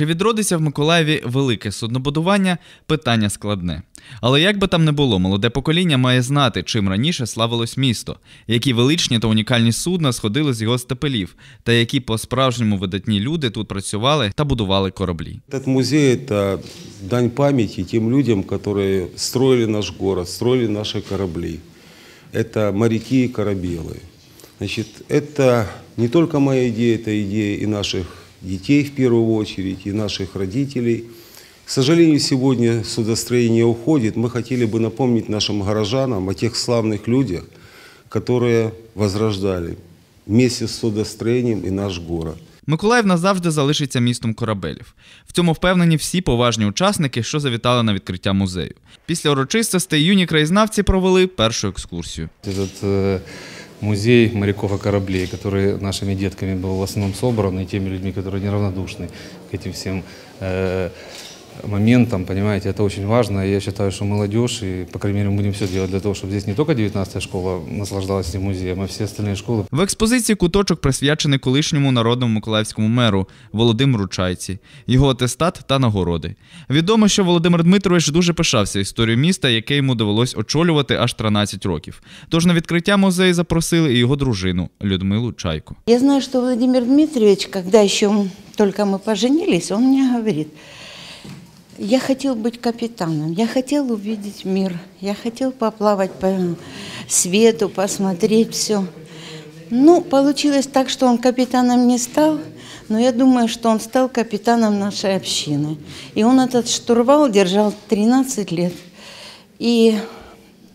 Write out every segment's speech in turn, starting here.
Чи відродиться в Миколаєві велике суднобудування? Питання складне. Але як би там не було, молоде покоління має знати, чим раніше славилось місто, які величні та унікальні судна сходили з його степелів, та які по-справжньому видатні люди тут працювали та будували кораблі. Этот музей – это дань памяти тем людям, которые строили наш город, строили наши корабли. Это моряки и корабелы. Значит, это не только моя идея, это идея и наших детей в первую очередь, и наших родителей. К сожалению, сегодня судостроение уходит. Мы хотели бы напомнить нашим горожанам о тех славных людях, которые возрождали вместе с судостроением и наш город. Миколаїв назавжди залишиться містом корабелів. В цьому впевнені всі поважні учасники, що завітали на відкриття музею. Після урочистостей юні краєзнавці провели першу екскурсію. Этот э, музей моряков и кораблей, который нашими детками был в основном собран, и теми людьми, которые неравнодушны к этим всем э, моментам, понимаете, это очень важно. И я считаю, что молодежь, и, по крайней мере, мы будем все делать для того, чтобы здесь не только 19-я школа наслаждалась этим музеем, а все остальные школы В експозиції куточок присвячений колишньому народному миколаївському меру Володимиру Чайці, його атестат та нагороди. Відомо, що Володимир Дмитрович дуже пишався історією міста, яке йому довелось очолювати аж 13 років. Тож на відкриття музею запросили і його дружину Людмилу Чайку. Я знаю, что Владимир Дмитриевич, когда еще только мы поженились, он мне говорит, я хотел быть капитаном, я хотел увидеть мир, я хотел поплавать по свету, посмотреть все. Ну, получилось так, что он капитаном не стал, но я думаю, что он стал капитаном нашей общины. И он этот штурвал держал 13 лет. И,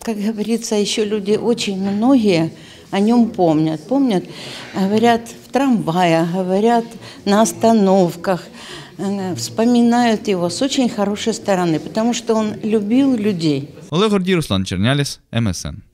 как говорится, еще люди очень многие о нем помнят. Помнят, говорят в трамваях, говорят на остановках, вспоминают его с очень хорошей стороны, потому что он любил людей. Олег Гордій, Руслан Черняліс, МСН.